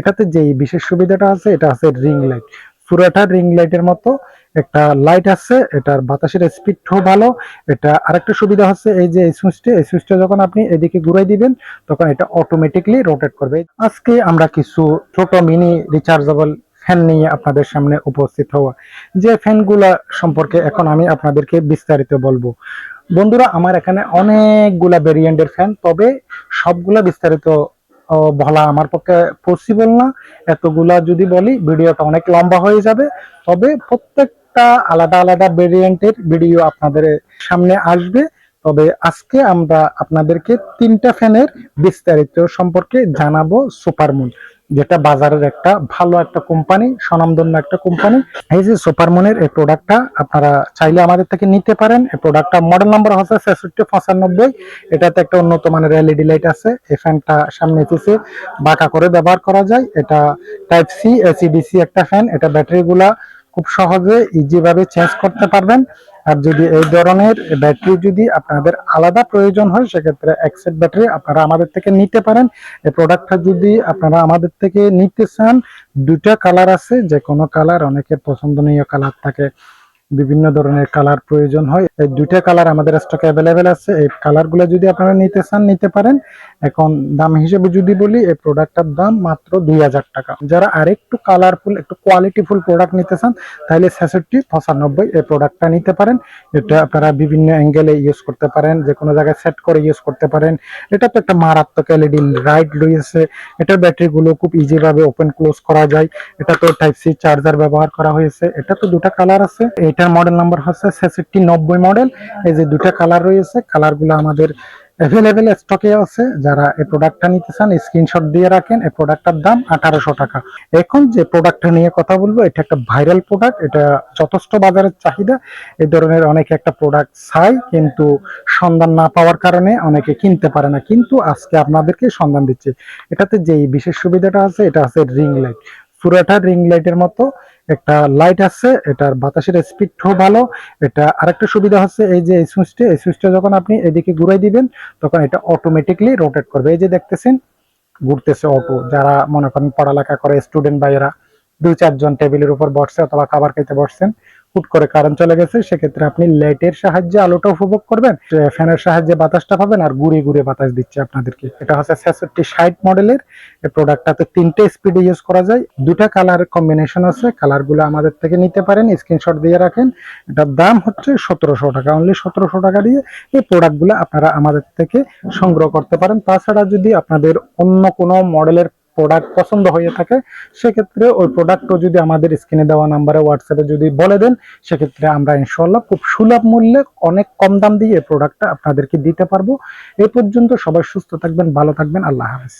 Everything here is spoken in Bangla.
এটাতে যেই বিশেষ সুবিধাটা আছে, এটা আছে রিং লাইট পুরাটা রিং লাইটের মতো একটা লাইট আছে, এটার বাতাসের স্পিডও ভালো। এটা আরেকটা সুবিধা হচ্ছে, এই যে এই সুইচটা এই সুইচটা যখন আপনি এদিকে ঘুরাই দিবেন, তখন এটা অটোমেটিকলি রোটেট করবে। আজকে আমরা কিছু ছোট মিনি রিচার্জেবল ফ্যান নিয়ে আপনাদের সামনে উপস্থিত হওয়া। যে ফ্যানগুলা সম্পর্কে এখন আমি আপনাদেরকে বিস্তারিত বলব। বন্ধুরা, আমার এখানে অনেকগুলা ভেরিয়েন্টের ফ্যান তবে সবগুলা বিস্তারিত বলা আমার পক্ষে পসিবল না। এতগুলা যদি বলি, ভিডিওটা অনেক লম্বা হয়ে যাবে। তবে প্রত্যেকটা আলাদা আলাদা ভেরিয়েন্টের ভিডিও আপনাদের সামনে আসবে। তবে আজকে আমরা আপনাদেরকে তিনটা ফ্যানের বিস্তারিত সম্পর্কে জানাব সুপারমুন যেটা বাজারের একটা ভালো একটা কোম্পানি, স্বনামধন্য একটা কোম্পানি। এই যে সুপারমুনের এই প্রোডাক্টটা আপনারা চাইলে আমাদের থেকে নিতে পারেন। এই প্রোডাক্টটা মডেল নাম্বার হচ্ছে ছেষট্টি পঁচানব্বই। এটাতে একটা উন্নত মানের এলইডি লাইট আছে। এই ফ্যানটা সামনে পিছে বাঁকা করে ব্যবহার করা যায়। এটা টাইপ সি এসিডিসি একটা ফ্যান এটা ব্যাটারিগুলা খুব সহজে ইজিভাবে চেঞ্জ করতে পারবেন। আর যদি এই ধরনের ব্যাটারি যদি আপনাদের আলাদা প্রয়োজন হয়, সেক্ষেত্রে এক্সেট ব্যাটারি আপনারা আমাদের থেকে নিতে পারেন। এই প্রোডাক্টটা যদি আপনারা আমাদের থেকে নিতে চান দুটা কালার আছে যে কোনো কালার অনেকের পছন্দনীয় কালার থাকে। বিভিন্ন ধরনের কালার প্রয়োজন হয়। এই দুইটা কালার আমাদের স্টকে অ্যাভেলেবেল আছে। এই কালারগুলো যদি আপনারা নিতে চান, নিতে পারেন। এখন দাম হিসেবে যদি বলি, এই প্রোডাক্টটার দাম মাত্র দুই হাজার টাকা। যারা আরেকটু কালারফুল একটু কোয়ালিটিফুল প্রোডাক্ট নিতে চান, তাহলে ছেষট্টি পঁচানব্বই এই প্রোডাক্টটা নিতে পারেন। এটা আপনারা বিভিন্ন অ্যাঙ্গেলে ইউজ করতে পারেন যে কোনো জায়গায় সেট করে ইউজ করতে পারেন। এটা তো একটা মারাত্মক এলইডি রাইট রয়েছে। এটার ব্যাটারিগুলো খুব ইজি ভাবে ওপেন ক্লোজ করা যায়। এটা তো টাইপ সি চার্জার ব্যবহার করা হয়েছে। এটা তো দুটা কালার আছে। এটার মডেল নাম্বার হচ্ছে ছেষট্টি নব্বই মডেল এই যে দুটা কালার রয়েছে কালারগুলো আমাদের অ্যাভেলেবেল স্টকে আছে। যারা এই প্রোডাক্টটা নিতে চান স্ক্রিনশট দিয়ে রাখেন। এই প্রোডাক্টটার দাম আঠারোশো টাকা। এখন যে প্রোডাক্টটা নিয়ে কথা বলব, এটা একটা ভাইরাল প্রোডাক্ট এটা যথেষ্ট বাজারের চাহিদা। এই ধরনের অনেকে একটা প্রোডাক্ট চাই কিন্তু সন্ধান না পাওয়ার কারণে অনেকে কিনতে পারে না। কিন্তু আজকে আপনাদেরকে সন্ধান দিচ্ছে। এটাতে যেই বিশেষ সুবিধাটা আছে, এটা আছে রিং লাইট পুরোটা রিং লাইটের মতো। একটা লাইট আছে, এটার বাতাসের স্পিডও ভালো। এটা আরেকটা সুবিধা হচ্ছে, এই যে এই সুইচটা এই সুইচটা যখন আপনি এদিকে ঘুরাই দিবেন, তখন এটা অটোমেটিকলি রোটেট করবে। এই যে দেখতেছেন, ঘুরতেছে অটো যারা মনে করেন পড়ালেখা করে স্টুডেন্ট ভাইয়েরা দুই চারজন টেবিলের উপর বসছে অথবা খাবার খাইতে বসছেন, হুট করে কারেন্ট চলে গেছে, সেক্ষেত্রে আপনি লাইটের সাহায্যে আলোটা উপভোগ করবেন ফ্যানের সাহায্যে বাতাসটা পাবেন আর ঘুরে ঘুরে বাতাস দিচ্ছে আপনাদেরকে। এটা হচ্ছে ছেষট্টি ষাট মডেলের এই প্রোডাক্টটাতে তিনটে স্পিডে ইউজ করা যায়। দুটা কালার কম্বিনেশন আছে কালারগুলো আমাদের থেকে নিতে পারেন স্ক্রিনশট দিয়ে রাখেন। এটার দাম হচ্ছে সতেরোশো টাকা অনলি সতেরোশো টাকা দিয়ে এই প্রোডাক্টগুলো আপনারা আমাদের থেকে সংগ্রহ করতে পারেন। তাছাড়া যদি আপনাদের অন্য কোনো মডেলের প্রোডাক্ট পছন্দ হয়ে থাকে, সেক্ষেত্রে ওই প্রোডাক্টও যদি আমাদের স্ক্রিনে দেওয়া নাম্বারে হোয়াটসঅ্যাপে যদি বলে দেন, সেক্ষেত্রে আমরা ইনশাল্লাহ খুব সুলভ মূল্যে অনেক কম দাম দিয়ে প্রোডাক্টটা আপনাদেরকে দিতে পারব। এ পর্যন্ত সবাই সুস্থ থাকবেন, ভালো থাকবেন, আল্লাহ হাফেজ।